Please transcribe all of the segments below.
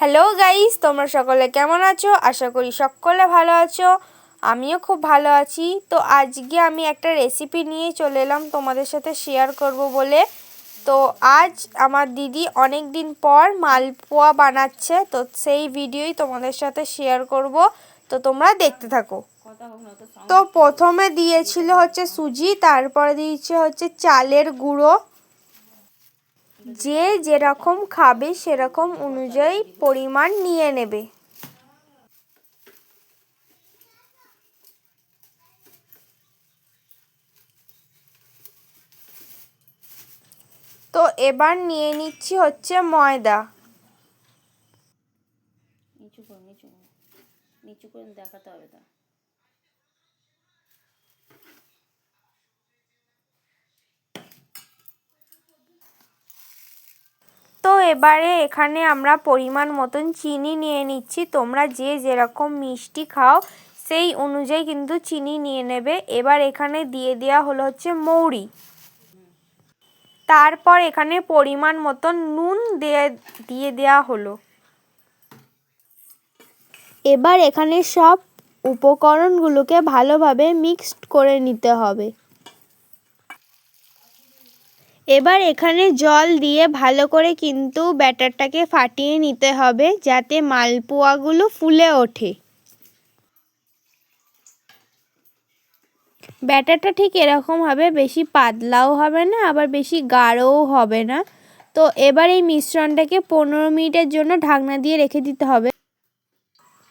Hello guys তোমরা সকলে কেমন আছো? আশা করি সকলে ভালো আছো। আমিও খুব ভালো আছি। তো আজকে আমি একটা রেসিপি নিয়ে চলে এলাম তোমাদের সাথে শেয়ার করব বলে। তো আজ আমার দিদি অনেক দিন পর মালপোয়া বানাচ্ছে। তো সেই ভিডিওই তোমাদের সাথে শেয়ার করব। তো তোমরা দেখতে থাকো। তো প্রথমে দিয়েছিল হচ্ছে সুজি, তারপরে দিয়েছে হচ্ছে চালের গুঁড়ো। যে যেরকম খাবে সেরকম অনুযায়ী পরিমাণ নিয়ে নেবে। তো এবার নিয়ে নিচ্ছি হচ্ছে ময়দা। নিচু করো নিচু নিচু করে দেখাতে হবে তা। তো এবারে এখানে আমরা পরিমাণ মতন চিনি নিয়ে নিচ্ছি। তোমরা যে যেরকম মিষ্টি খাও, সেই অনুযায়ী কিন্তু চিনি নিয়ে নেবে। এবার এখানে দিয়ে দেওয়া হলো হচ্ছে মৌরি। তারপর এখানে পরিমাণ মতন নুন দিয়ে দিয়ে দেওয়া হলো। এবার এখানে সব উপকরণগুলোকে ভালোভাবে মিক্সড করে নিতে হবে। এবার এখানে জল দিয়ে ভালো করে কিন্তু ব্যাটারটাকে ফাটিয়ে নিতে হবে যাতে মালপোয়াগুলো ফুলে ওঠে। ব্যাটারটা ঠিক এরকম হবে, বেশি পাতলাও হবে না, আবার বেশি গাঢ়ও হবে না। তো এবার এই মিশ্রণটাকে পনেরো মিনিটের জন্য ঢাকনা দিয়ে রেখে দিতে হবে।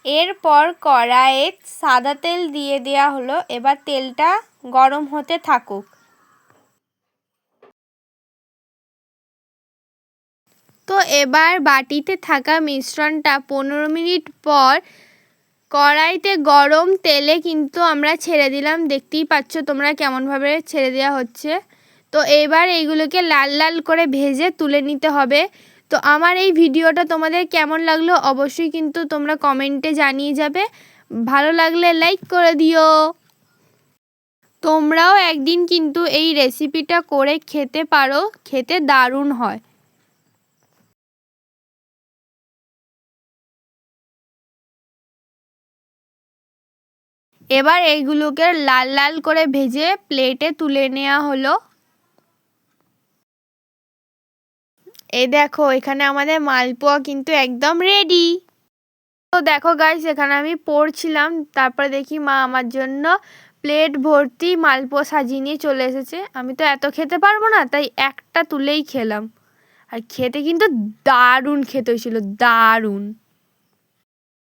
এরপর কড়াইয়ে সাদা তেল দিয়ে দেওয়া হলো। এবার তেলটা গরম হতে থাকুক। তো এবার বাটিতে থাকা মিশ্রণটা পনেরো মিনিট পর কড়াইতে গরম তেলে কিন্তু আমরা ছেড়ে দিলাম। দেখতেই পাচ্ছ তোমরা কেমনভাবে ছেড়ে দেওয়া হচ্ছে। তো এবার এইগুলোকে লাল লাল করে ভেজে তুলে নিতে হবে। তো আমার এই ভিডিওটা তোমাদের কেমন লাগল অবশ্যই কিন্তু তোমরা কমেন্টে জানিয়ে যাবে। ভালো লাগলে লাইক করে দিও। তোমরাও একদিন কিন্তু এই রেসিপিটা করে খেতে পারো, খেতে দারুণ হয়। এবার এইগুলোকে লাল লাল করে ভেজে প্লেটে তুলে নেওয়া হলো। এই দেখো, এখানে আমাদের মালপোয়া কিন্তু একদম রেডি তো দেখো গাইস এখানে আমি পড়ছিলাম, তারপরে দেখি মা আমার জন্য প্লেট ভর্তি মালপোয়া সাজিয়ে নিয়ে চলে এসেছে। আমি তো এত খেতে পারব না, তাই একটা তুলেই খেলাম। আর খেতে কিন্তু দারুণ খেতে হয়েছিল, দারুণ।